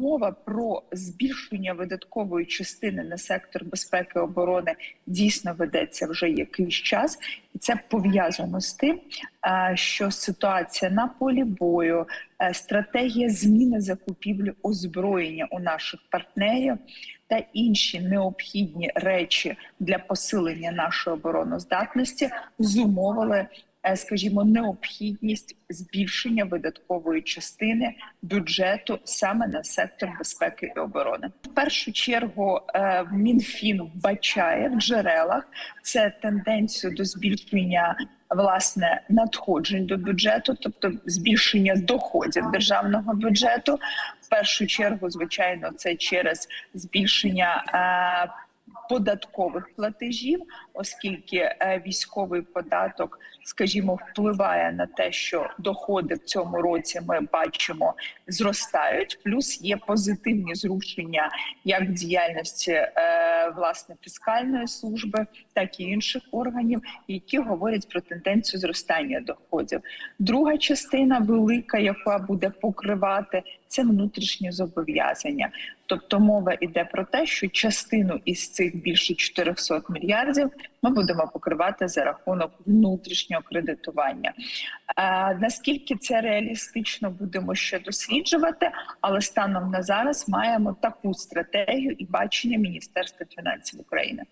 Мова про збільшення видаткової частини на сектор безпеки і оборони дійсно ведеться вже якийсь час, і це пов'язано з тим, е, що ситуація на полі бою, е, стратегія зміни закупівлі озброєння у наших партнерів та інші необхідні речі для посилення нашої обороноздатності зумовили. Е, Скажімо, необхідність збільшення видаткової частини бюджету саме на сектор безпеки і оборони. В першу чергу е, Мінфін вбачає в джерелах це тенденцію до збільшення власне надходжень до бюджету, тобто збільшення доходів державного бюджету. В першу чергу, звичайно, це через збільшення. е, Податкових платежів, оскільки е, військовий податок, скажімо, впливає на те, що доходи в цьому році ми бачимо зростають. Плюс є позитивні зрушення як в діяльності е, власне фіскальної служби, так і інших органів, які говорять про тенденцію зростання доходів. Друга частина велика, яка буде покривати це внутрішні зобов'язання. Тобто мова йде про те, що частину із цих більше 400 мільярдів ми будемо покривати за рахунок внутрішнього кредитування. А, наскільки це реалістично, будемо ще досліджувати, але станом на зараз маємо таку стратегію і бачення Міністерства фінансів України.